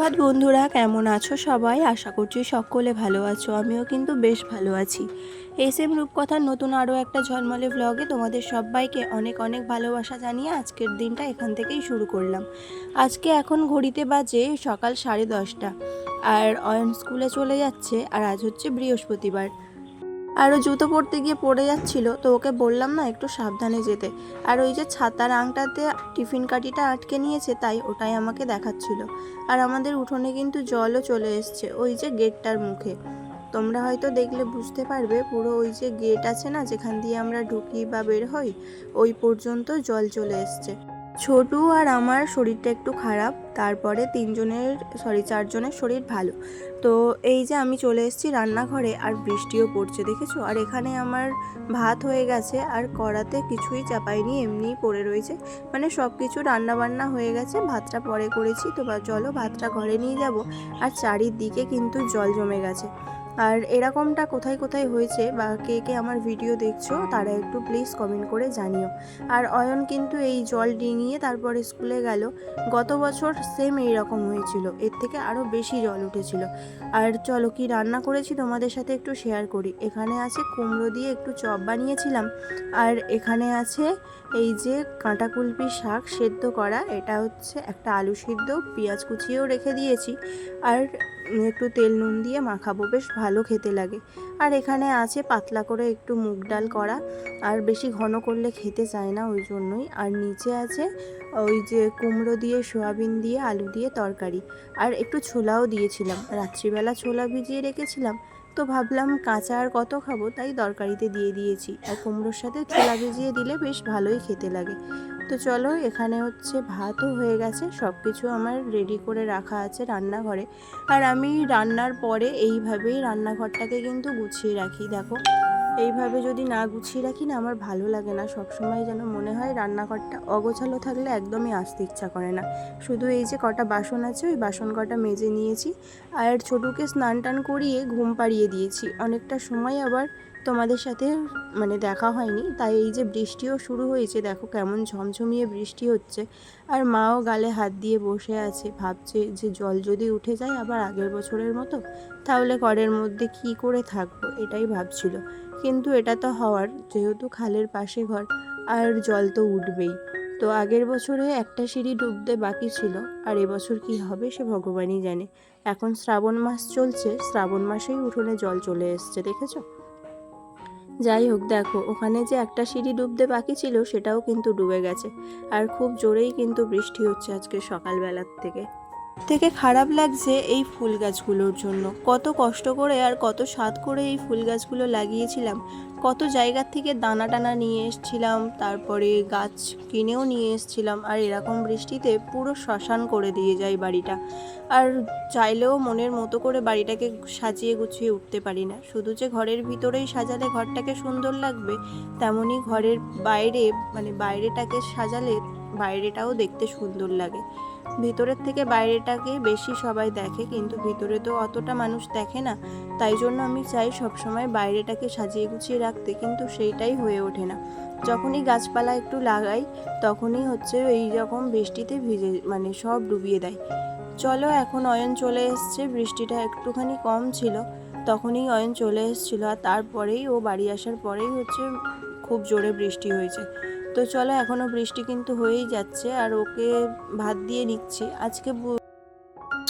সুপ্রভাত বন্ধুরা, কেমন আছো সবাই? আশা করছি সকলে ভালো আছো, আমিও কিন্তু বেশ ভালো আছি। এস এম রূপকথার নতুন আরও একটা ঝলমলে ব্লগে তোমাদের সবাইকে অনেক অনেক ভালোবাসা জানিয়ে আজকের দিনটা এখান থেকেই শুরু করলাম। আজকে এখন ঘড়িতে বাজে সকাল সাড়ে দশটা, আর অয়ন স্কুলে চলে যাচ্ছে, আর আজ হচ্ছে বৃহস্পতিবার। আরও জুতো পরতে গিয়ে পড়ে যাচ্ছিল, তো ওকে বললাম না একটু সাবধানে যেতে। আর ওই যে ছাতার আংটাতে টিফিন কাঠিটা আটকে নিয়েছে, তাই ওটাই আমাকে দেখাচ্ছিল। আর আমাদের উঠোনে কিন্তু জলও চলে এসছে ওই যে গেটটার মুখে। তোমরা হয়তো দেখলে বুঝতে পারবে, পুরো ওই যে গেট আছে না, যেখান দিয়ে আমরা ঢুকি বা বের হই, ওই পর্যন্ত জল চলে এসছে। ছোটু আর আমার শরীরটা একটু খারাপ, তারপরে তিনজনের সরি চারজনের শরীর ভালো। তো এই যে আমি চলে এসেছি রান্নাঘরে, আর বৃষ্টিও পড়ছে, দেখেছ? আর এখানে আমার ভাত হয়ে গেছে, আর কড়াতে কিছুই চাপাইনি, এমনিই পড়ে রয়েছে। মানে সব কিছু রান্না বান্না হয়ে গেছে, ভাতটা পরে করেছি। তো চলো ভাতটা ঘরে নিয়ে যাব। আর চারিদিকে কিন্তু জল জমে গেছে। আর এরকমটা কোথায় কোথায় হয়েছে বা কে কে আমার ভিডিও দেখছ, তারা একটু প্লিজ কমেন্ট করে জানিও। আর অয়ন কিন্তু এই জল ডিঙিয়ে তারপরে স্কুলে গেল। গত বছর সেম এই রকম হয়েছিল। এর থেকে আরও বেশি জল উঠেছিল। আর চলো কি রান্না করেছি তোমাদের সাথে একটু শেয়ার করি। এখানে আছে কুমড়ো দিয়ে একটু চপ বানিয়েছিলাম। আর এখানে আছে এই যে কাঁটা কুলপি শাক সেদ্ধ করা। এটা হচ্ছে একটা আলু সিদ্ধ, পেঁয়াজ কুচিয়েও রেখে দিয়েছি। আর একটু তেল নুন দিয়ে মাখাবো, বেশ ভালো খেতে লাগে। আর এখানে আছে পাতলা করে একটু মুগ ডাল করা, আর বেশি ঘন করলে খেতে চায় না ওই জন্যই। আর নিচে আছে ওই যে কুমড়ো দিয়ে, সোয়াবিন দিয়ে, আলু দিয়ে তরকারি। আর একটু ছোলাও দিয়েছিলাম। রাত্রিবেলা ছোলা ভিজিয়ে রেখেছিলাম তো ভাবলাম কাঁচা আর কত খাব তাই তরকারিতে দিয়ে দিয়েছি। আর কুমড়োর সাথে ছোলা ভিজিয়ে দিলে বেশ ভালোই খেতে লাগে। তো চলো, এখানে হচ্ছে ভাতও হয়ে গেছে সব কিছু আমার রেডি করে রাখা আছে রান্নাঘরে। আর আমি রান্নার পরে এইভাবেই রান্নাঘরটাকে কিন্তু গুছিয়ে রাখি, দেখো। এইভাবে যদি না গুছিয়ে রাখি না, আমার ভালো লাগে না। সবসময় যেন মনে হয় রান্নাঘরটা অগোছালো থাকলে একদমই আসতে ইচ্ছা করে না। শুধু এই যে কটা বাসন আছে, ওই বাসন কটা মেজে নিয়েছি আর ছোটুকে স্নান টান করিয়ে ঘুম পাড়িয়ে দিয়েছি। অনেকটা সময় আবার তোমাদের সাথে মানে দেখা হয়নি, তাই এই যে বৃষ্টিও শুরু হয়েছে, দেখো কেমন ঝমঝমিয়ে বৃষ্টি হচ্ছে। আর মাও গালে হাত দিয়ে বসে আছে, ভাবছে যে জল যদি উঠে যায় আবার আগের বছরের মতো তাহলে ঘরের মধ্যে কি করে থাকব? এটাই ভাবছিল। কিন্তু এটা তো হওয়ার, যেহেতু খালের পাশে ঘর, আর জল তো উঠবেই। তো আগের বছরে একটা সিঁড়ি ডুবতে বাকি ছিল, আর এবছর কি হবে সে ভগবানই জানে। এখন শ্রাবণ মাস চলছে, শ্রাবণ মাসেই উঠোনে জল চলে এসছে, দেখেছ? যাই হোক, দেখো, ওখানে যে একটা সিঁড়ি ডুবতে বাকি ছিল, সেটাও কিন্তু ডুবে গেছে। আর খুব জোরেই কিন্তু বৃষ্টি হচ্ছে আজকে সকালবেলার থেকে। থেকে খারাপ লাগছে এই ফুল গাছগুলোর জন্য। কত কষ্ট করে আর কত স্বাদ করে এই ফুল গাছগুলো লাগিয়েছিলাম। কত জায়গার থেকে দানা টানা নিয়ে এসছিলাম, তারপরে গাছ কিনেও নিয়ে এসছিলাম, আর এরকম বৃষ্টিতে পুরো শ্মশান করে দিয়ে যায় বাড়িটা। আর চাইলেও মনের মতো করে বাড়িটাকে সাজিয়ে গুছিয়ে উঠতে পারি না। শুধু যে ঘরের ভিতরেই সাজালে ঘরটাকে সুন্দর লাগবে তেমনই ঘরের বাইরে মানে বাইরেটাকে সাজালে বাইরেটাও দেখতে সুন্দর লাগে। ভিতরের থেকে বাইরেটাকে বেশি সবাই দেখে, কিন্তু ভিতরে তো অতটা মানুষ দেখে না। তাই জন্য আমি চাই সবসময় বাইরেটাকে সাজিয়ে গুছিয়ে রাখতে, কিন্তু সেইটাই হয়ে ওঠে না। যখনই গাছপালা একটু লাগাই, তখনই হচ্ছে এই রকম বৃষ্টিতে ভিজে মানে সব ডুবিয়ে দেয়। চলো এখন অয়ন চলে এসছে, বৃষ্টিটা একটুখানি কম ছিল, তখনই অয়ন চলে এসেছিল আর তারপরেই ও বাড়ি আসার পরেই হচ্ছে খুব জোরে বৃষ্টি হয়েছে। তো চলো এখনও বৃষ্টি কিন্তু হয়েই যাচ্ছে আর ওকে ভাত দিয়ে নিচ্ছি। আজকে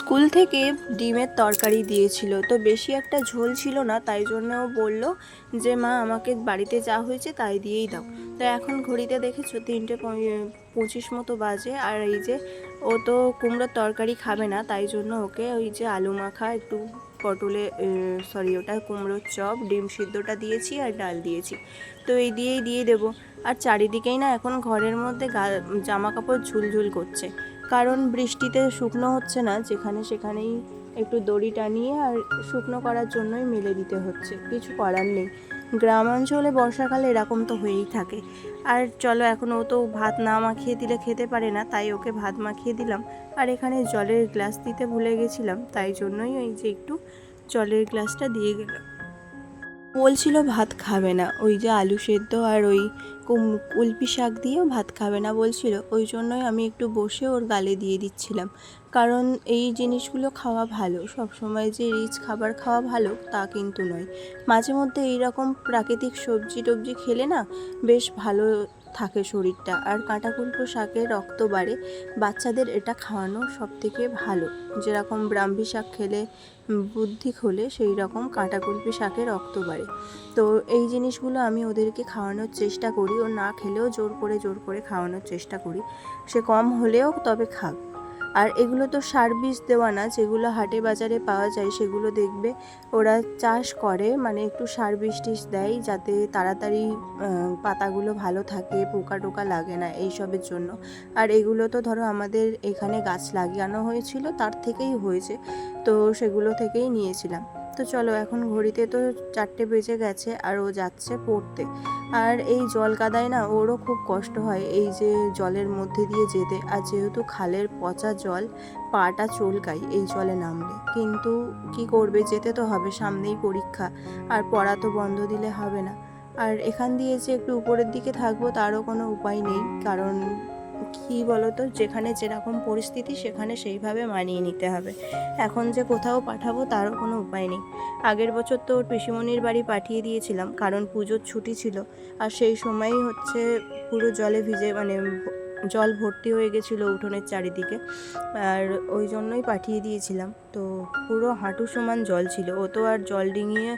স্কুল থেকে ডিমের তরকারি দিয়েছিল। তো বেশি একটা ঝোল ছিল না, তাই জন্য ও বলল যে, মা, আমাকে বাড়িতে যা হয়েছে তাই দিয়েই দাও। তো এখন ঘড়িতে দেখেছ, তিনটে পঁচিশ মতো বাজে। আর এই যে, ও তো কুমড়োর তরকারি খাবে না, তাই জন্য ওকে ওই যে আলু মাখা, একটু পটলে সরি, ওটা কুমড়োর চপ, ডিম সিদ্ধটা দিয়েছি আর ডাল দিয়েছি। তো এই দিয়েই দিয়ে দেবো। আর চারিদিকেই না এখন ঘরের মধ্যে জামা কাপড় ঝুলঝুল করছে। কারণ বৃষ্টিতে শুকনো হচ্ছে না, যেখানে সেখানেই একটু দড়ি টানিয়ে আর শুকনো করার জন্যই মেলে দিতে হচ্ছে, কিছু করার নেই। গ্রাম অঞ্চলে বর্ষাকালে এরকম তো হয়েই থাকে। আর চলো এখন ও তো ভাত না মাখিয়ে দিলে খেতে পারে না, তাই ওকে ভাত মাখিয়ে দিলাম। আর এখানে জলের গ্লাস দিতে ভুলে গেছিলাম, তাই জন্যই ওই যে একটু জলের গ্লাসটা দিয়ে গেলাম। বলছিল ভাত খাবে না। ওই যে আলু সেদ্ধ আর ওই কুলপি শাক দিয়েও ভাত খাবে না বলছিল। ওই জন্যই আমি একটু বসে ওর গালে দিয়ে দিচ্ছিলাম। কারণ এই জিনিসগুলো খাওয়া ভালো। সবসময় যে রিচ খাবার খাওয়া ভালো, তা কিন্তু নয়। মাঝে মধ্যে এইরকম প্রাকৃতিক সবজি টবজি খেলে না বেশ ভালো থাকে শরীরটা। আর কাঁটাকুলকো শাকের রক্ত বাড়ে। বাচ্চাদের এটা খাওয়ানো সব থেকে ভালো। যেরকম ব্রাহ্মী শাক খেলে বুদ্ধি খোলে সেই রকম কাঁটাকুলপি শাকে রক্ত বাড়ে। তো এই জিনিসগুলো আমি ওদেরকে খাওয়ানোর চেষ্টা করি। ও না খেলেও জোর করে জোর করে খাওয়ানোর চেষ্টা করি। সে কম হলেও তবে খাক। আর এগুলো তো সার বীজ দেওয়া না, যেগুলো হাটে বাজারে পাওয়া যায় সেগুলো দেখবে। ওরা চাষ করে মানে একটু সার বীজ টিস দেয় যাতে তাড়াতাড়ি পাতাগুলো ভালো থাকে, পোকা টোকা লাগে না এইসবের জন্য। আর এগুলো তো ধরো আমাদের এখানে গাছ লাগানো হয়েছিল, তার থেকেই হয়েছে। তো সেগুলো থেকেই নিয়েছিলাম। তো চলো, এখন ঘড়িতে তো চারটে বেজে গেছে আর ও যাচ্ছে পড়তে। আর এই জল কাদায় না ওরও খুব কষ্ট হয়, এই যে জলের মধ্যে দিয়ে যেতে। আর যেহেতু খালের পচা জল, পাটা চলকায় এই জলে নামলে। কিন্তু কি করবে, যেতে তো হবে, সামনেই পরীক্ষা। আর পড়া তো বন্ধ দিলে হবে না। আর এখান দিয়ে যে একটু উপরের দিকে থাকব, তারও কোনো উপায় নেই, কারণ কি বলতো? যেখানে যেরকম পরিস্থিতি, সেখানে সেইভাবে মানিয়ে নিতে হবে। এখন যে কোথাও পাঠাবো, তারও কোনো উপায় নেই। আগের বছর তো ওর পিসিমণির বাড়ি পাঠিয়ে দিয়েছিলাম, কারণ পুজোর ছুটি ছিল। আর সেই সময়ই হচ্ছে পুরো জলে ভিজে মানে জল ভর্তি হয়ে গেছিল উঠোনের চারিদিকে। আর ওই জন্যই পাঠিয়ে দিয়েছিলাম। তো পুরো হাঁটু সমান জল ছিল। ও তো আর জল ডিঙিয়ে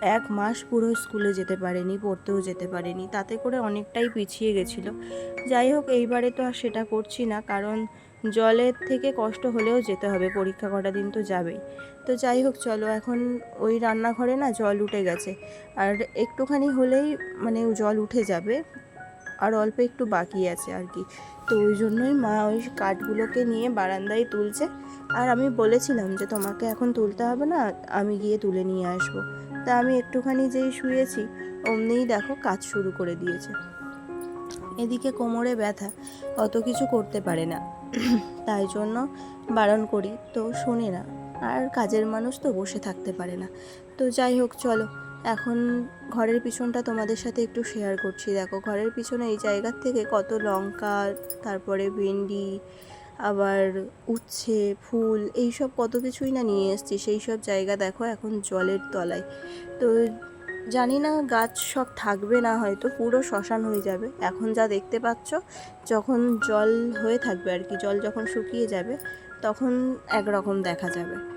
এক মাস পুরো স্কুলে যেতে পারেনি, পড়তেও যেতে পারেনি। তাতে করে অনেকটাই পিছিয়ে গেছিল। যাই হোক, এইবারে তো আর সেটা করছি না, কারণ জলের থেকে কষ্ট হলেও যেতে হবে, পরীক্ষা কটা দিন তো যাবেই। তো যাই হোক, চলো এখন ওই রান্নাঘরে না জল উঠে গেছে। আর একটুখানি হলেই মানে জল উঠে যাবে। আর অল্প একটু বাকি আছে আর কি। তো ওই জন্যই মা ওই কাঠগুলোকে নিয়ে বারান্দায় তুলছে। আর আমি বলেছিলাম যে তোমাকে এখন তুলতে হবে না, আমি গিয়ে তুলে নিয়ে আসব। তা আমি একটুখানি যেই শুয়েছি, অমনিই দেখো কাজ শুরু করে দিয়েছে। এদিকে কোমরে ব্যথা, অত কিছু করতে পারে না। তাই জন্য বারণ করি, তো শোনে না। আর কাজের মানুষ তো বসে থাকতে পারে না। তো যাই হোক, চলো। এখন ঘরের পিছনটা তোমাদের সাথে একটু শেয়ার করছি। দেখো, ঘরের পিছনে এই জায়গার থেকে কত লঙ্কা, তারপরে ভেন্ডি, আবার উচ্ছে, ফুল, এইসব কত কিছুই না নিয়ে এসেছি। সেই সব জায়গা দেখো এখন জলের তলায়। তো জানি না গাছ সব থাকবে না হয়তো, পুরো শ্মশান হয়ে যাবে। এখন যা দেখতে পাচ্ছ, যখন জল হয়ে থাকবে আর কি, জল যখন শুকিয়ে যাবে, তখন একরকম দেখা যাবে।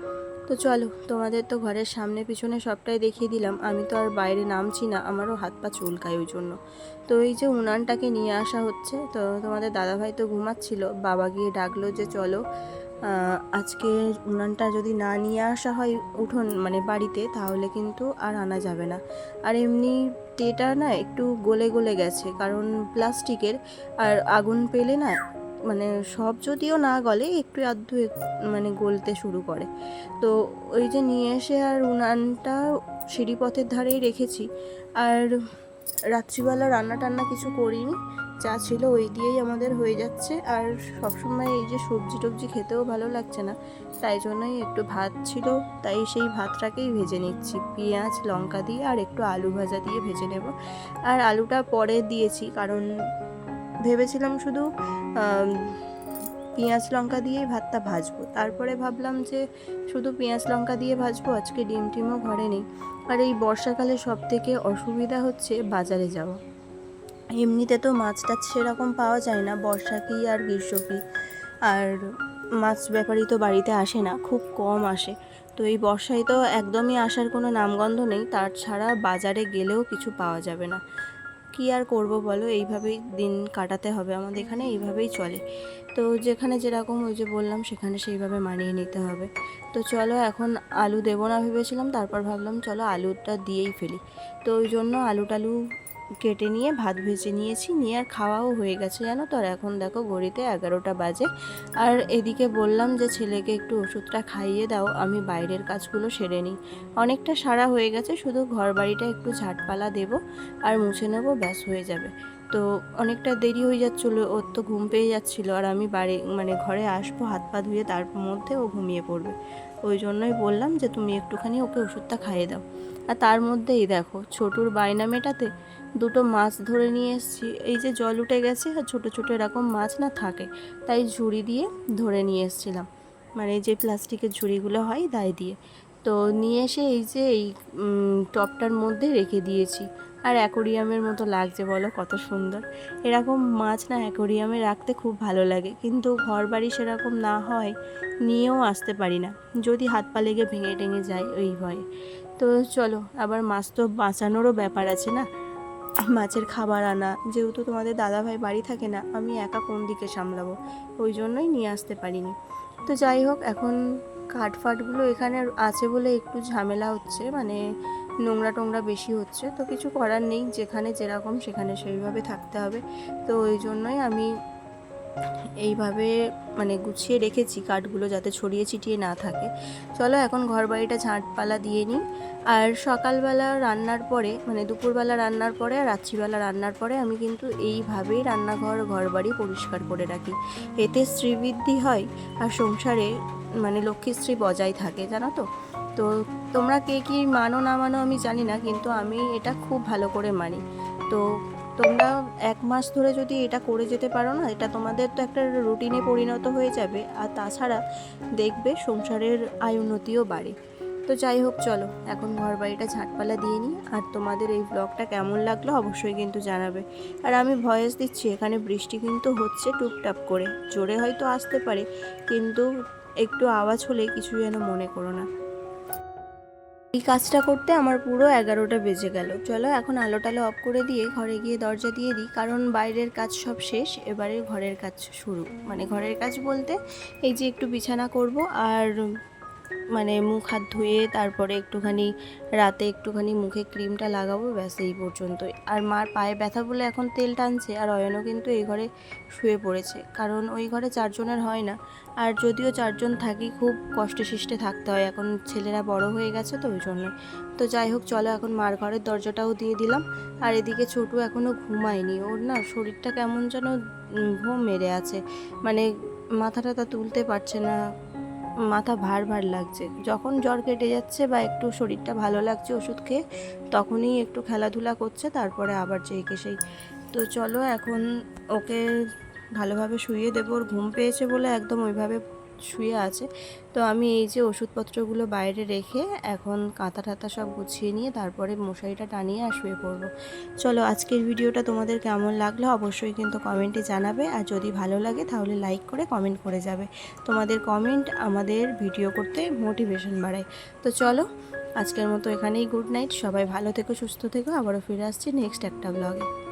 তো চলো, তোমাদের তো ঘরের সামনে পিছনে সবটাই দেখিয়ে দিলাম। আমি তো আর বাইরে নামছি না, আমারও হাত পা চুলকায় ওই জন্য। তো এই যে উনানটাকে নিয়ে আসা হচ্ছে, তো তোমাদের দাদাভাই তো ঘুমাচ্ছিল, বাবা গিয়ে ডাকলো যে চলো আজকে উনানটা যদি না নিয়ে আসা হয় উঠোন মানে বাড়িতে, তাহলে কিন্তু আর আনা যাবে না। আর এমনি টেটা না একটু গলে গলে গেছে, কারণ প্লাস্টিকের, আর আগুন পেলে না মানে সব যদিও না গলে, একটু আধটু মানে গলতে শুরু করে। তো ওই যে নিয়ে এসে আর উনানটা সিঁড়িপথের ধারেই রেখেছি। আর রাত্রিবেলা রান্না টান্না কিছু করিনি, যা ছিল ওই দিয়েই আমাদের হয়ে যাচ্ছে। আর সবসময় এই যে সবজি টবজি খেতেও ভালো লাগছে না, তাই জন্যই একটু ভাত ছিল, তাই সেই ভাতটাকেই ভেজে নিচ্ছি। পেঁয়াজ, লঙ্কা দিয়ে আর একটু আলু ভাজা দিয়ে ভেজে নেব। আর আলুটা পরে দিয়েছি, কারণ ভেবেছিলাম শুধু পেঁয়াজ লঙ্কা দিয়েই ভাতটা ভাজবো। তারপরে ভাবলাম যে শুধু পেঁয়াজ লঙ্কা দিয়ে ভাজবো, আজকে ডিম টিমও ঘরে নেই। আর এই বর্ষাকালে সব থেকে অসুবিধা হচ্ছে বাজারে যাওয়া। এমনিতে তো মাছ টাছ সেরকম পাওয়া যায় না, বর্ষা আর গ্রীষ্ম কি। আর মাছ ব্যাপারই তো বাড়িতে আসে না, খুব কম আসে। তো এই বর্ষায় তো একদমই আসার কোনো নামগন্ধ নেই, তার ছাড়া বাজারে গেলেও কিছু পাওয়া যাবে না। কি আর করব বলো? এইভাবেই দিন কাটাতে হবে আমাদের এখানে, এইভাবেই চলে। তো যেখানে যেরকম ওই যে বললাম, সেখানে সেইভাবে মানিয়ে নিতে হবে। তো চলো এখন আলু দেবো না ভেবেছিলাম, তারপর ভাবলাম চলো আলুটা দিয়েই ফেলি। তো ওই জন্য আলু টালু কেটে নিয়ে, ভাত ভেজে নিয়েছি, নিয়ে আর খাওয়াও হয়ে গেছে জানো তো? আর এখন দেখো ঘড়িতে এগারোটা বাজে। আর এদিকে বললাম যে, ছেলেকে একটু ওষুধটা খাইয়ে দাও, আমি বাইরের কাজগুলো সেরে নিই। অনেকটা সারা হয়ে গেছে, শুধু ঘর বাড়িটা একটু ঝাটপালা দেবো আর মুছে নেব, ব্যাস হয়ে যাবে। তো অনেকটা দেরি হয়ে যাচ্ছিল, ওর তো ঘুম পেয়ে যাচ্ছিল। আর আমি বাড়ি মানে ঘরে আসব, হাত পা ধুয়ে তার মধ্যে ও ঘুমিয়ে পড়বে। ওই জন্যই বললাম যে তুমি একটুখানি ওকে ওষুধটা খাইয়ে দাও। আর তার মধ্যেই দেখো ছোটুর বায়না মেটাতে দুটো মাছ ধরে নিয়ে এসেছি। এই যে জল উঠে গেছে আর ছোটো ছোটো এরকম মাছ না থাকে তাই ঝুড়ি দিয়ে ধরে নিয়ে এসেছিলাম। মানে যে প্লাস্টিকের ঝুড়িগুলো হয় দায় দিয়ে। তো নিয়ে এসে এই যে এই উম, টবটার মধ্যে রেখে দিয়েছি। আর অ্যাকোরিয়ামের মতো লাগছে, বলো কত সুন্দর। এরকম মাছ না অ্যাকোরিয়ামে রাখতে খুব ভালো লাগে, কিন্তু ঘর বাড়ি সেরকম না হয়, নিয়েও আসতে পারি না। যদি হাত পা লেগে ভেঙে টেঙে যায় ওই ভয়ে। তো চলো, আবার মাছ তো বাঁচানোরও ব্যাপার আছে না? মাছের খাবার আনা, যেহেতু তোমাদের দাদাভাই বাড়ি থাকে না, আমি একা কোন দিকে সামলাবো? ওই জন্যই নিয়ে আসতে পারিনি। তো যাই হোক, এখন কাঠ ফাটগুলো এখানে আছে বলে একটু ঝামেলা হচ্ছে মানে নোংরা টোংরা বেশি হচ্ছে, তো কিছু করার নেই। যেখানে যেরকম, সেখানে সেইভাবে থাকতে হবে। তো ওই জন্যই আমি এইভাবে মানে গুছিয়ে রেখেছি কাঠগুলো যাতে ছড়িয়ে ছিটিয়ে না থাকে। চলো এখন ঘর বাড়িটা ঝাঁটপালা দিয়ে নিই। আর সকালবেলা রান্নার পরে মানে দুপুরবেলা রান্নার পরে আর রাত্রিবেলা রান্নার পরে আমি কিন্তু এইভাবেই রান্নাঘর ঘর বাড়ি পরিষ্কার করে রাখি। এতে শ্রীবৃদ্ধি হয় আর সংসারে মানে লক্ষ্মীশ্রী বজায় থাকে, জানো তো? তো তোমরা কে কি মানো না মানো আমি জানি না, কিন্তু আমি এটা খুব ভালো করে মানি। তো তোমরা এক মাস ধরে যদি এটা করে যেতে পারো না, এটা তোমাদের তো একটা রুটিনে পরিণত হয়ে যাবে। আর তাছাড়া দেখবে সংসারের আয় উন্নতিও বাড়ে। তো যাই হোক, চলো, এখন ঘর বাড়িটা ঝাঁটপালা দিয়ে নিই। আর তোমাদের এই ব্লগটা কেমন লাগল অবশ্যই কিন্তু জানাবে। আর আমি ভয়েস দিচ্ছি, এখানে বৃষ্টি কিন্তু হচ্ছে টুপটাপ করে। জোরে হয়তো আসতে পারে, কিন্তু একটু আওয়াজ হলে কিছু যেন মনে করো না। এই কাজটা করতে আমার পুরো এগারোটা বেজে গেল। চলো এখন আলো টালো অফ করে দিয়ে ঘরে গিয়ে দরজা দিয়ে দিই, কারণ বাইরের কাজ সব শেষ, এবারে ঘরের কাজ শুরু। মানে ঘরের কাজ বলতে এই যে একটু বিছানা করব আর মানে মুখ হাত ধুয়ে তারপরে একটুখানি রাতে একটুখানি মুখে ক্রিমটা লাগাবো, ব্যাস এই পর্যন্তই। আর মার পায়ে ব্যথা বলে এখন তেল টানছে আর অয়নও কিন্তু এই ঘরে শুয়ে পড়েছে। কারণ ওই ঘরে চারজনের হয় না। আর যদিও চারজন থাকি, খুব কষ্টে শিষ্টে থাকতে হয়। এখন ছেলেরা বড় হয়ে গেছে তো ওই জন্য তো যাই হোক, চলো এখন মার ঘরের দরজাটাও দিয়ে দিলাম। আর এদিকে ছোটু এখনও ঘুমায়নি। ওর না শরীরটা কেমন যেন ঘুম মেরে আছে। মানে মাথাটা তা তুলতে পারছে না। মাথা ভার ভার লাগছে। যখন জ্বর কেটে যাচ্ছে বা একটু শরীরটা ভালো লাগছে ওষুধ খেয়ে, তখনই একটু খেলাধুলা করছে, তারপরে আবার যেইকে সেই। তো চলো এখন ওকে ভালোভাবে শুয়ে দেবো। ওর ঘুম পেয়েছে বলে একদম ওইভাবে শুয়ে আছে। তো আমি এই যে ওষুধপত্রগুলো বাইরে রেখে এখন কাঁথা টাতা সব গুছিয়ে নিয়ে তারপরে মশারিটা টানিয়ে আর শুয়ে পড়ব। চলো আজকের ভিডিওটা তোমাদের কেমন লাগল অবশ্যই কিন্তু কমেন্টে জানাবে। আর যদি ভালো লাগে তাহলে লাইক করে কমেন্ট করে যাবে। তোমাদের কমেন্ট আমাদের ভিডিও করতে মোটিভেশন বাড়ায়। তো চলো আজকের মতো এখানেই গুড নাইট। সবাই ভালো থেকো, সুস্থ থেকো। আবারও ফিরে আসছি নেক্সট একটা ব্লগে।